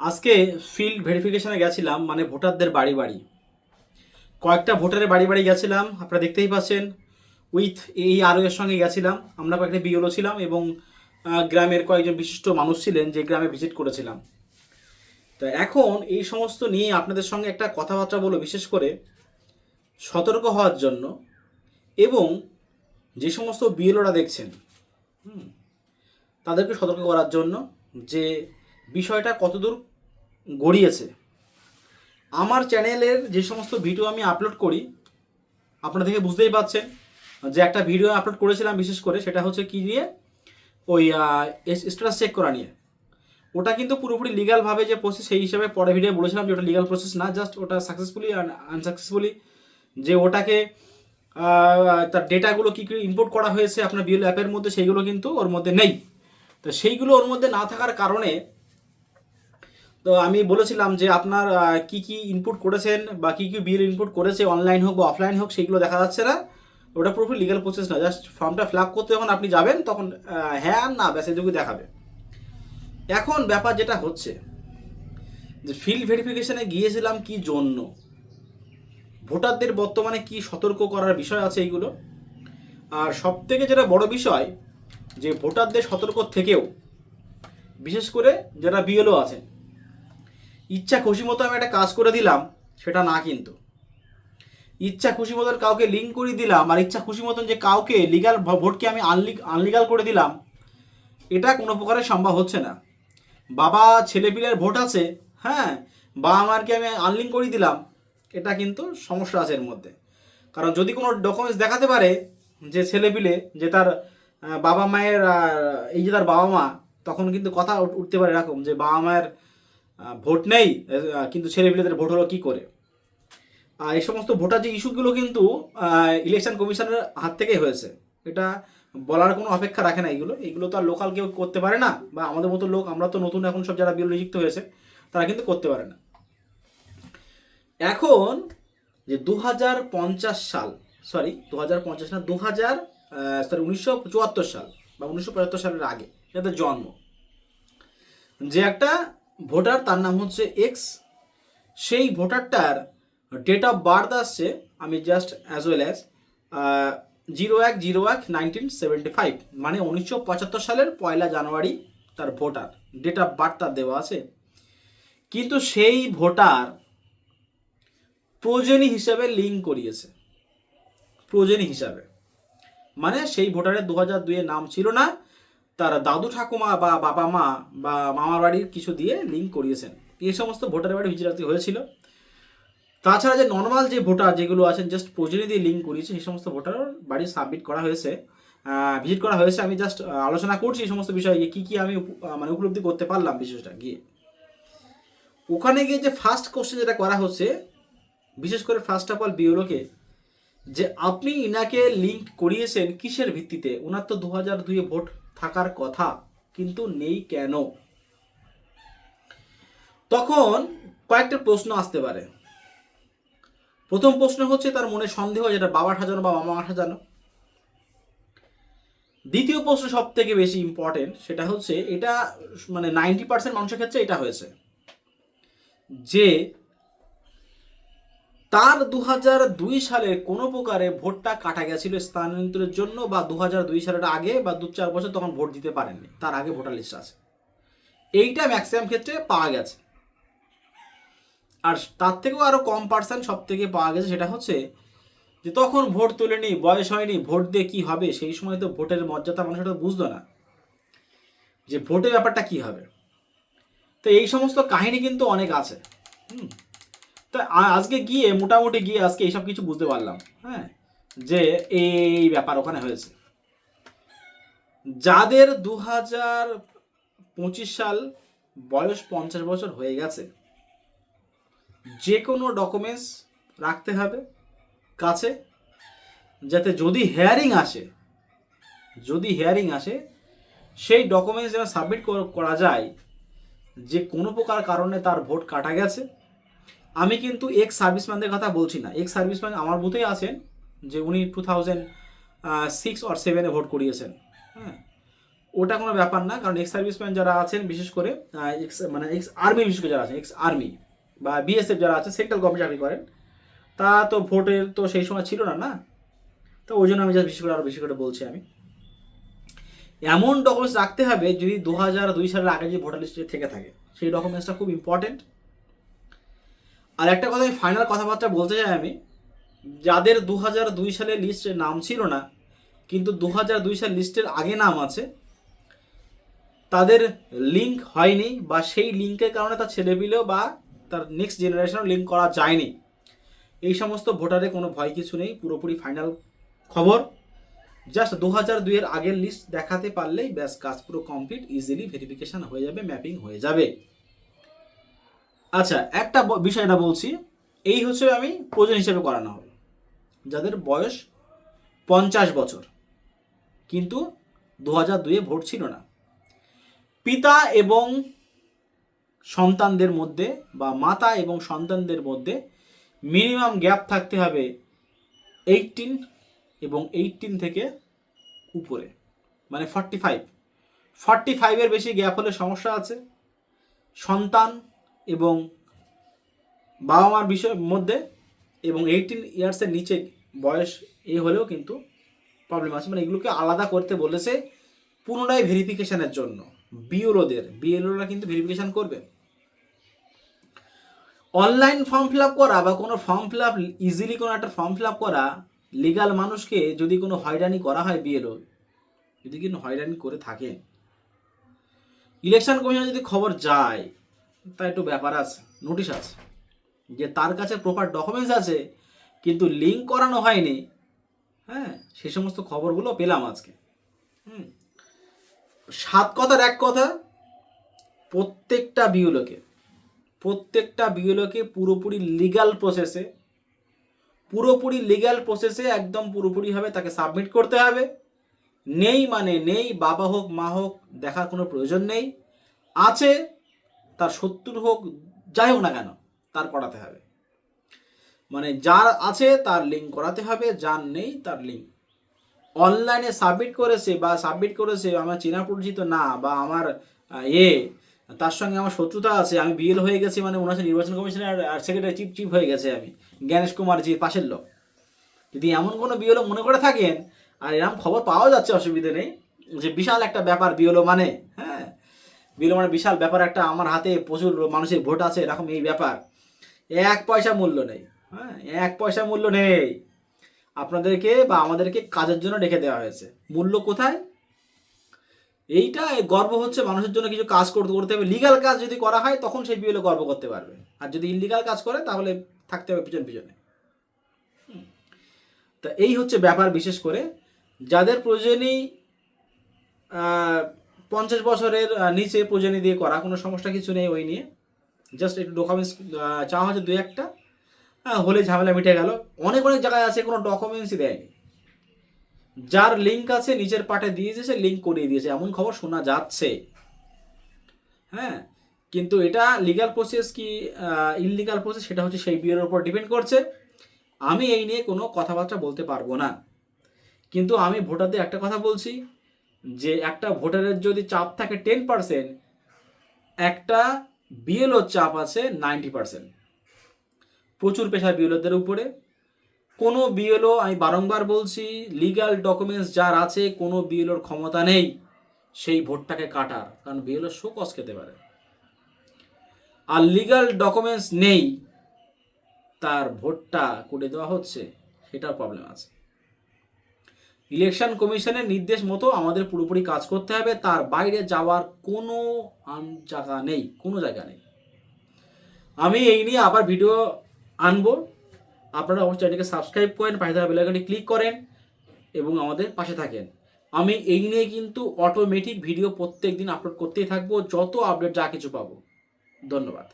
আজকে ফিল্ড ভেরিফিকেশনে গেছিলাম মানে ভোটারদের বাড়ি বাড়ি। কয়েকটা ভোটারের বাড়ি বাড়ি গেছিলাম, আপনারা দেখতেই পাচ্ছেন উইথ এই আরও এর সঙ্গে গেছিলাম, আমরা কয়েকটা বিওলো ছিলাম এবং গ্রামের কয়েকজন বিশিষ্ট মানুষ ছিলেন যে গ্রামে ভিজিট করেছিলাম। তা এখন এই সমস্ত নিয়ে আপনাদের সঙ্গে একটা কথাবার্তা বলো বিশেষ করে সতর্ক হওয়ার জন্য এবং যে সমস্ত বিএলওরা দেখছেন তাদেরকে সতর্ক করার জন্য যে বিষয়টা কতদূর গড়িয়েছে। আমার চ্যানেলের যে সমস্ত ভিডিও আমি আপলোড করি, আপনারা দেখে বুঝতেই পারছেন যে একটা ভিডিও আপলোড করেছিলাম বিশেষ করে, সেটা হচ্ছে কি নিয়ে? ওই স্ট্যাটাস চেক করা নিয়ে। ওটা কিন্তু পুরোপুরি লিগালভাবে যে প্রসেস সেই হিসাবে পরে ভিডিও বলেছিলাম যে ওটা লিগাল প্রসেস না জাস্ট ওটা সাকসেসফুলি আনসাকসেসফুলি যে ওটাকে তার ডেটাগুলো কী কী ইনপুট করা হয়েছে আপনার বিএল অ্যাপের মধ্যে, সেইগুলো কিন্তু ওর মধ্যে নেই। তো সেইগুলো ওর মধ্যে না থাকার কারণে তো আমি বলেছিলাম যে আপনার কি কি ইনপুট করেছেন বা কি কি বিল ইনপুট করেছে অনলাইন হোক বা অফলাইন হোক সেইগুলো দেখা যাচ্ছে না। ওটা পুরোপুরি লিগাল প্রসেস না জাস্ট ফর্মটা ফিল আপ করতে যখন আপনি যাবেন, তখন হ্যাঁ না ব্যাস এটুকু দেখাবে। এখন ব্যাপার যেটা হচ্ছে, যে ফিল্ড ভেরিফিকেশানে গিয়েছিলাম কি জন্য? ভোটারদের বর্তমানে কি সতর্ক করার বিষয় আছে এইগুলো? আর সব থেকে যেটা বড় বিষয়, যে ভোটারদের সতর্ক থেকেও, বিশেষ করে যারা বিএলও আছেন ইচ্ছা খুশি মতো আমি একটা কাজ করে দিলাম, সেটা না কিন্তু। ইচ্ছা খুশি মতন কাউকে লিঙ্ক করে দিলাম, আর ইচ্ছা খুশি মতন যে কাউকে লিগাল ভোটকে আমি আনলিগাল করে দিলাম, এটা কোনো প্রকারে সম্ভব হচ্ছে না। বাবা, ছেলেপিলের ভোট আছে হ্যাঁ বাবা মারকে আমি আনলিঙ্ক করে দিলাম, এটা কিন্তু সমস্যা আছে এর মধ্যে। কারণ যদি কোনো ডকুমেন্টস দেখাতে পারে যে ছেলেপিলে, যে তার বাবা মায়ের এই যে তার বাবা মা, তখন কিন্তু কথা উঠতে পারে এরকম যে বাবা মায়ের ভোট নেই কিন্তু ছেলেপিলেদের ভোট হলো কী করে? এই সমস্ত ভোটার যে ইস্যুগুলো কিন্তু ইলেকশন কমিশনের হাত থেকেই হয়েছে। এটা বলার কোনো অপেক্ষা রাখে না এগুলো। এগুলো তো আর লোকাল কেউ করতে পারে না, বা আমাদের মতো লোক, আমরা তো নতুন এখন সব যারা বিল নিযুক্ত হয়েছে, তারা কিন্তু করতে পারে না। এখন যে দু হাজার পঞ্চাশ সাল সরি দু হাজার পঞ্চাশ না দু হাজার সরি উনিশশো চুয়াত্তর সাল, বা উনিশশো পঁচাত্তর সালের আগে, যাদের জন্ম। যে একটা ভোটার, তার নাম হচ্ছে এক্স সেই ভোটারটার ডেট অফ বার্থ আসছে, আমি just as well as zero এক জিরো এক নাইনটিন সেভেন্টি ফাইভ মানে উনিশশো পঁচাত্তর সালের পয়লা জানুয়ারি তার ভোটার ডেট অফ বার্থ তার দেওয়া আছে। কিন্তু সেই ভোটার প্রয়োজনী হিসাবে লিঙ্ক করিয়েছে। প্রয়োজনী হিসাবে। মানে সেই ভোটারের দু হাজার দুইয়ের নাম ছিল না তার দাদু ঠাকুমা বা বাবা মা বা মামার বাড়ির কিছু দিয়ে লিঙ্ক করিয়েছেন। এই সমস্ত ভোটারের বাড়ি ভিজিট হয়েছিল। তাছাড়া যে নর্মাল যে ভোটার যেগুলো আছেন জাস্ট প্রয়োজনী দিয়ে লিঙ্ক করিয়েছে সেই সমস্ত ভোটার বাড়ি সাবমিট করা হয়েছে। ভিজিট করা হয়েছে। আমি জাস্ট আলোচনা করছি এই সমস্ত বিষয়ে কী কী আমি মানে উপলব্ধি করতে পারলাম বিশেষটা গিয়ে। ওখানে গিয়ে যে ফার্স্ট কোশ্চেন যেটা করা হচ্ছে, বিশেষ করে ফার্স্ট অফ অল বিওলোকে, যে আপনি ইনাকে লিঙ্ক করিয়েছেন কিসের ভিত্তিতে? ওনার তো দু হাজার দুইয়ে ভোট। থাকার কথা, কিন্তু নেই কেন? তখন কয়েকটা প্রশ্ন আসতে পারে। প্রথম প্রশ্ন হচ্ছে, তার মনে সন্দেহ যেটা বাবা সাজানো বা মামা সাজানো। দ্বিতীয় প্রশ্ন সব থেকে বেশি ইম্পর্টেন্ট সেটা হচ্ছে, এটা মানে নাইনটি পার্সেন্ট মানুষের ক্ষেত্রে এটা হয়েছে যে তার দু দুই সালে কোনো প্রকারে ভোটটা কাটা গেছিল স্থানান্তরের জন্য বা দু দুই সালের আগে বা দু চার বছর তখন ভোট দিতে পারেননি। তার আগে ভোটার লিস্ট আছে। এইটা ম্যাক্সিমাম ক্ষেত্রে পাওয়া গেছে। আর তার থেকেও আরও কম পার্সেন্ট সব থেকে পাওয়া গেছে সেটা হচ্ছে যে তখন ভোট তোলেনি, বয়স হয়নি, ভোট দিয়ে কি হবে? সেই সময় তো ভোটের মর্যাদা মানুষ তো বুঝতো না যে ভোটের ব্যাপারটা কি হবে। তো এই সমস্ত কাহিনী কিন্তু অনেক আছে। হুম? তো আজকে গিয়ে, মোটামুটি গিয়ে আজকে এইসব কিছু বুঝতে পারলাম হ্যাঁ? যে এই ব্যাপার ওখানে হয়েছে। যাদের দু হাজার পঁচিশ সাল বয়স পঞ্চাশ বছর হয়ে গেছে যে কোনো ডকুমেন্টস রাখতে হবে কাছে, যাতে যদি হেয়ারিং আসে, যদি হেয়ারিং আসে, সেই ডকুমেন্টস যেন সাবমিট করা যায়, যে কোনো প্রকার কারণে তার ভোট কাটা গেছে আমি কিন্তু এক্স সার্ভিসম্যানদের কথা বলছি না। এক্স সার্ভিসম্যান আমার বুথেই আছেন, যে উনি টু থাউজেন্ড সিক্স অর সেভেনে ভোট করিয়েছেন। হ্যাঁ ওটা কোনো ব্যাপার না, কারণ এক্স সার্ভিসম্যান যারা আছেন, বিশেষ করে এক্স মানে এক্স আর্মি বিশেষ করে যারা আছেন এক্স আর্মি বা বিএসএফ যারা আছে সেন্ট্রাল গভর্নমেন্ট চাকরি করেন, তা তো ভোটের তো সেই সময় ছিল না না? তো ওই জন্য আমি জাস্ট বেশি করে আরও বেশি করে বলছি আমি। এমন ডকুমেন্টস রাখতে হবে যদি দু হাজার দুই সালের আগে যে ভোটার লিস্টে থেকে থাকে, সেই ডকুমেন্টসটা খুব ইম্পর্টেন্ট আর একটা কথা আমি ফাইনাল কথাবার্তা বলতে চাই আমি, যাদের দু হাজার দুই সালে লিস্টে নাম ছিল না, কিন্তু দু হাজার দুই সাল লিস্টের আগে নাম আছে, তাদের লিঙ্ক হয়নি বা সেই লিঙ্কের কারণে তার ছেলেপিলেও বা তার নেক্সট জেনারেশনও লিঙ্ক করা যায়নি। এই সমস্ত ভোটারে কোনো ভয় কিছু নেই, পুরোপুরি ফাইনাল খবর। জাস্ট দু হাজার দুইয়ের আগের লিস্ট দেখাতে পারলেই ব্যাস, কাজ পুরো কমপ্লিট ইজিলি ভেরিফিকেশান হয়ে যাবে ম্যাপিং হয়ে যাবে। আচ্ছা একটা বিষয়টা বলছি। এই হচ্ছে আমি প্রয়োজন হিসেবে করানো হবে। যাদের বয়স পঞ্চাশ বছর, কিন্তু দু হাজার দুয়ে ভোট ছিল না। পিতা এবং সন্তানদের মধ্যে বা মাতা এবং সন্তানদের মধ্যে মিনিমাম গ্যাপ থাকতে হবে এইটিন এবং এইটিন থেকে উপরে মানে ফর্টি ফাইভ ফর্টি ফাইভের বেশি গ্যাপ হলে সমস্যা আছে। সন্তান এবং বাবা মার বিষয়ের মধ্যে এবং এইটিন ইয়ার্সের নিচে বয়স এ হলেও কিন্তু প্রবলেম আছে। মানে এগুলোকে আলাদা করতে বলেছে পুনরায় ভেরিফিকেশানের জন্য। বিএলওদের বিএলওরা কিন্তু ভেরিফিকেশান করবে। অনলাইন ফর্ম ফিল আপ করা বা কোনো ফর্ম ফিল আপ ইজিলি কোনো একটা ফর্ম ফিল আপ করা লিগাল মানুষকে যদি কোনো হয়রানি করা হয় বিএলও যদি কিন্তু হয়রানি করে থাকে। ইলেকশন কমিশনে যদি খবর যায় তা একটু ব্যাপার আছে নোটিশ আছে, যে তার কাছে প্রপার ডকুমেন্টস আছে, কিন্তু লিঙ্ক করানো হয়নি। হ্যাঁ সে সমস্ত খবরগুলো পেলাম আজকে। হুম, সাত কথার এক কথা, প্রত্যেকটা বিউলোকে প্রত্যেকটা বিউলোকে পুরোপুরি লিগাল প্রসেসে পুরোপুরি লিগ্যাল প্রসেসে একদম পুরোপুরিভাবে তাকে সাবমিট করতে হবে। নেই মানে নেই, বাবা হোক, মা হোক, দেখার কোনো প্রয়োজন নেই। আছে তার শত্রু হোক, যাই হোক না কেন, তার করাতে হবে। মানে যার আছে তার লিঙ্ক করাতে হবে, যার নেই তার লিঙ্ক অনলাইনে সাবমিট করেছে বা সাবমিট করেছে, আমার চেনা পরিচিত না বা আমার এ, তার সঙ্গে আমার শত্রুতা আছে, আমি বিএল হয়ে গেছি মানে ওনার নির্বাচন কমিশনের আর সেক্রেটারি চিফ চিফ হয়ে গেছে আমি, জ্ঞানেশ কুমার জি পাশের লোক। যদি এমন কোনো বিএলও মনে করে থাকেন, আর এরকম খবর পাওয়া যাচ্ছে, অসুবিধে নেই, যে বিশাল একটা ব্যাপার বিএলও মানে হ্যাঁ? বিএলও মানে বিশাল ব্যাপার একটা, আমার হাতে প্রচুর মানুষের ভোট আছে, এরকম এই ব্যাপার। এক পয়সা মূল্য নেই হ্যাঁ এক পয়সা মূল্য নেই। আপনাদেরকে বা আমাদেরকে কাজের জন্য রেখে দেওয়া হয়েছে। মূল্য কোথায়? এইটা গর্ব হচ্ছে মানুষের জন্য কিছু কাজ করতে করতে। হবে লিগাল কাজ যদি করা হয়, তখন সেই বিএলও গর্ব করতে পারবে। আর যদি ইলিগাল কাজ করে, তাহলে থাকতে হবে পিছন পিছনে। তা এই হচ্ছে ব্যাপার বিশেষ করে। যাদের প্রয়োজনই পঞ্চাশ বছরের নিচে প্রয়োজনী দিয়ে করা, কোনো সমস্যা কিছু নেই ওই নিয়ে। জাস্ট একটু ডকুমেন্টস চাওয়া হচ্ছে দু একটা। হ্যাঁ হলে ঝামেলা মিটে গেল। অনেক অনেক জায়গায় আছে, কোনো ডকুমেন্টসই দেয়নি। যার লিঙ্ক আছে নিচের দিয়ে দিয়েছে লিঙ্ক করিয়ে দিয়েছে। এমন খবর শোনা যাচ্ছে। হ্যাঁ কিন্তু এটা লিগ্যাল প্রসেস কি ইললিগাল প্রসেস সেটা হচ্ছে সেই বিয়ের উপর ডিপেন্ড করছে। আমি এই নিয়ে কোনো কথাবার্তা বলতে পারব না। কিন্তু আমি ভোটারদের একটা কথা বলছি। যে একটা ভোটারের যদি চাপ থাকে টেন পার্সেন্ট একটা বিএলও চাপ আছে নাইনটি পার্সেন্ট প্রচুর পেশা বিএলওদের উপরে। কোনো বিএলও আমি বারংবার বলছি লিগ্যাল ডকুমেন্টস যার আছে, কোনো বিএলওর ক্ষমতা নেই, সেই ভোটটাকে কাটার, কারণ বিএলও শো কস খেতে পারে। আর লিগ্যাল ডকুমেন্টস নেই, তার ভোটটা করে দেওয়া হচ্ছে সেটার প্রবলেম আছে। ইলেকশন কমিশনের নির্দেশ মতো আমাদের পুরোপুরি কাজ করতে হবে। তার বাইরে যাওয়ার কোনো জায়গা নেই, কোনো জায়গা নেই। আমি এই নিয়ে আবার ভিডিও আনব। আপনারা অবশ্যই চ্যানেলকে সাবস্ক্রাইব করেন, পাশে থাকা বেলাইকনটি ক্লিক করেন এবং আমাদের পাশে থাকেন। আমি এই নিয়ে কিন্তু অটোমেটিক ভিডিও প্রত্যেক দিন আপলোড করতেই থাকব, যত আপডেট যা কিছু পাবো। ধন্যবাদ।